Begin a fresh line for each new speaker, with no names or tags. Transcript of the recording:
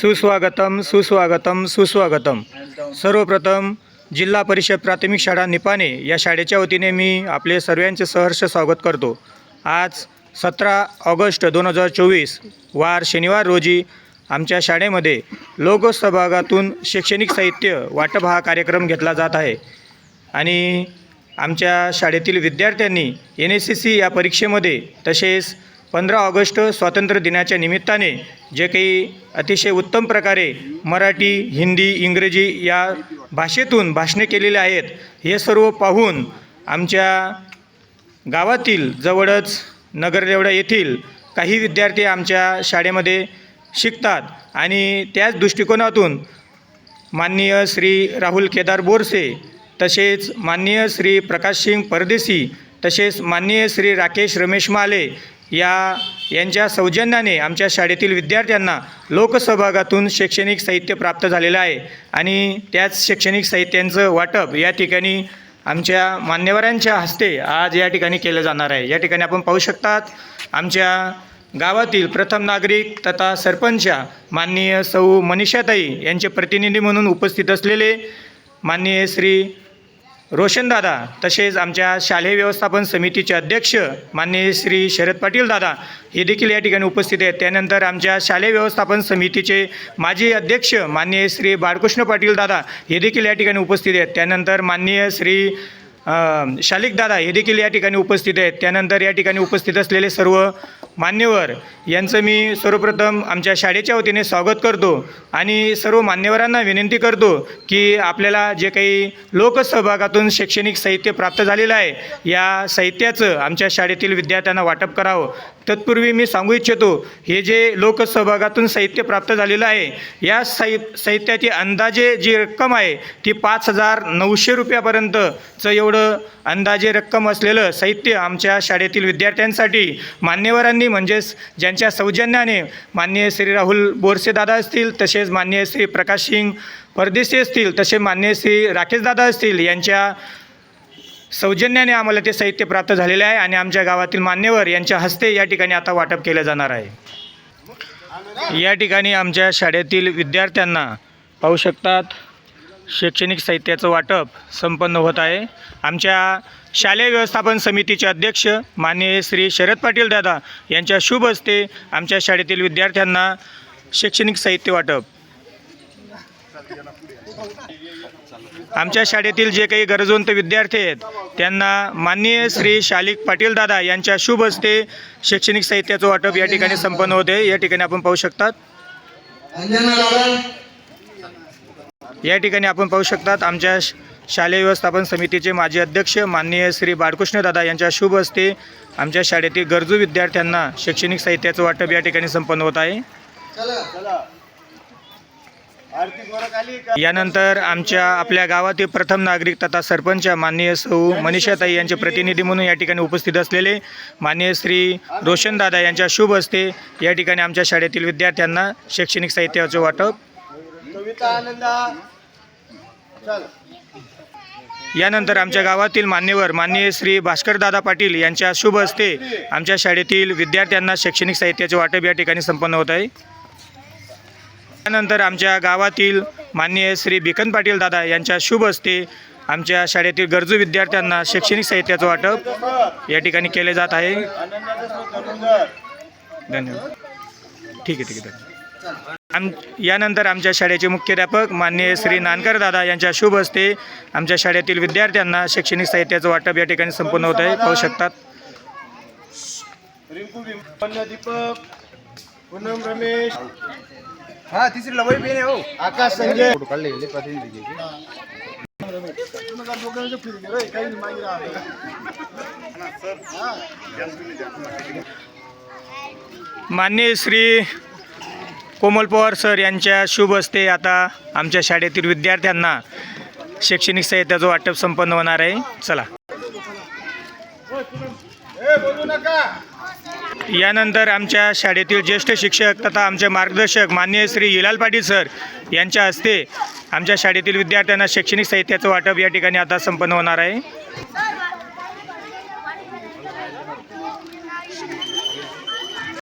सुस्वागतम सुस्वागतम सुस्वागतम सर्वप्रथम जिल्हा परिषद प्राथमिक शाळा निपाणे या शाळेच्या वतीने मी आपले सर्वांचे सहर्ष स्वागत करतो आज सतरा ऑगस्ट दोन हजार चोवीस वार शनिवार रोजी आमच्या शाळेमध्ये लोगो शैक्षणिक साहित्य वाटप हा कार्यक्रम घेतला जात आहे आणि आमच्या शाळेतील विद्यार्थ्यांनी एन एस सी सी या परीक्षेमध्ये तसेच पंधरा ऑगस्ट स्वातंत्र्य दिनाच्या निमित्ताने जे काही अतिशय उत्तम प्रकारे मराठी हिंदी इंग्रजी या भाषेतून भाषणे केलेले आहेत हे सर्व पाहून आमच्या गावातील जवळच नगरदेवडा येथील काही विद्यार्थी आमच्या शाळेमध्ये शिकतात आणि त्याच दृष्टिकोनातून माननीय श्री राहुल केदार बोरसे तसेच माननीय श्री प्रकाशसिंग परदेशी तसेच माननीय श्री राकेश रमेश माले या यांच्या सौजन्याने आमच्या शाळेतील विद्यार्थ्यांना लोकसहभागातून शैक्षणिक साहित्य प्राप्त झालेलं आहे आणि त्याच शैक्षणिक साहित्यांचं वाटप या ठिकाणी आमच्या मान्यवरांच्या हस्ते आज या ठिकाणी केलं जाणार आहे या ठिकाणी आपण पाहू शकतात आमच्या गावातील प्रथम नागरिक तथा सरपंचा माननीय सौ मनीषाताई यांचे प्रतिनिधी म्हणून उपस्थित असलेले माननीय श्री रोशनदादा तसेच आमच्या शालेय व्यवस्थापन समितीचे अध्यक्ष माननीय श्री शरद पाटील दादा हे देखील या ठिकाणी उपस्थित आहेत त्यानंतर आमच्या शालेय व्यवस्थापन समितीचे माजी अध्यक्ष माननीय श्री बाळकृष्ण पाटील दादा हे देखील या ठिकाणी उपस्थित आहेत त्यानंतर माननीय श्री शालिक दादा हे देखील या ठिकाणी उपस्थित आहेत त्यानंतर या ठिकाणी उपस्थित असलेले सर्व मान्यवर यांचं मी सर्वप्रथम आमच्या शाळेच्या वतीने स्वागत करतो आणि सर्व मान्यवरांना विनंती करतो की आपल्याला जे काही लोकसहभागातून शैक्षणिक साहित्य प्राप्त झालेलं आहे या साहित्याचं आमच्या शाळेतील विद्यार्थ्यांना वाटप करावं तत्पूर्वी मी सांगू इच्छितो हे जे लोकसहभागातून साहित्य प्राप्त झालेलं आहे या साहि साहित्याची अंदाजे जी रक्कम आहे ती पाच हजार नऊशे रुपयापर्यंतचं एवढं एवढं अंदाजे रक्कम असलेलं साहित्य आमच्या शाळेतील विद्यार्थ्यांसाठी मान्यवरांनी म्हणजेच ज्यांच्या सौजन्याने मान्य श्री राहुल बोरसेदादा असतील तसेच मान्य श्री प्रकाश सिंग परदेशी असतील तसे मान्य श्री राकेशदादा असतील यांच्या सौजन्याने आम्हाला ते साहित्य प्राप्त झालेले आहे आणि आमच्या गावातील मान्यवर यांच्या हस्ते या ठिकाणी आता वाटप केलं जाणार आहे या ठिकाणी आमच्या शाळेतील विद्यार्थ्यांना पाहू शकतात शैक्षणिक साहित्याचं वाटप संपन्न होत आहे आमच्या शालेय व्यवस्थापन समितीचे अध्यक्ष माननीय श्री शरद पाटील दादा यांच्या शुभ हस्ते आमच्या शाळेतील विद्यार्थ्यांना शैक्षणिक साहित्य वाटप आमच्या शाळेतील जे काही गरजवंत विद्यार्थी आहेत त्यांना माननीय श्री शालिक पाटील दादा यांच्या शुभ हस्ते शैक्षणिक साहित्याचं वाटप या ठिकाणी संपन्न होते या ठिकाणी आपण पाहू शकतात या ठिकाणी आपण पाहू शकतात आमच्या शालेय व्यवस्थापन समितीचे माजी अध्यक्ष माननीय श्री बाळकृष्णदादा यांच्या शुभ हस्ते आमच्या शाळेतील गरजू विद्यार्थ्यांना शैक्षणिक साहित्याचं वाटप या ठिकाणी संपन्न होत आहे यानंतर आमच्या आपल्या गावातील प्रथम नागरिक तथा सरपंच माननीय सौ मनीषाताई यांचे प्रतिनिधी म्हणून या ठिकाणी उपस्थित असलेले माननीय श्री रोशनदादा यांच्या शुभ हस्ते या ठिकाणी आमच्या शाळेतील विद्यार्थ्यांना शैक्षणिक साहित्याचं वाटप यानंतर आमच्या गावातील मान्यवर माननीय श्री दादा पाटील यांच्या शुभ हस्ते आमच्या शाळेतील विद्यार्थ्यांना शैक्षणिक साहित्याचे वाटप या ठिकाणी संपन्न होत आहे त्यानंतर आमच्या गावातील माननीय श्री बिकन पाटील दादा यांच्या शुभ हस्ते आमच्या शाळेतील गरजू विद्यार्थ्यांना शैक्षणिक साहित्याचं वाटप या ठिकाणी केले जात आहे धन्यवाद ठीक आहे ठीक आहे धन्यवाद आम यानंतर आमच्या शाळेचे मुख्याध्यापक मान्य श्री नानकर दादा यांच्या शुभ हस्ते आमच्या शाळेतील विद्यार्थ्यांना शैक्षणिक साहित्याचं वाटप या ठिकाणी संपन्न होत आहे पाहू शकतात मान्य श्री कोमल पवार सर यांच्या शुभ हस्ते आता आमच्या शाळेतील विद्यार्थ्यांना शैक्षणिक साहित्याचं वाटप संपन्न होणार आहे चला यानंतर आमच्या शाळेतील ज्येष्ठ शिक्षक तथा आमचे मार्गदर्शक मान्य श्री हिलाल पाटील सर यांच्या हस्ते आमच्या शाळेतील विद्यार्थ्यांना शैक्षणिक साहित्याचं वाटप या ठिकाणी आता संपन्न होणार आहे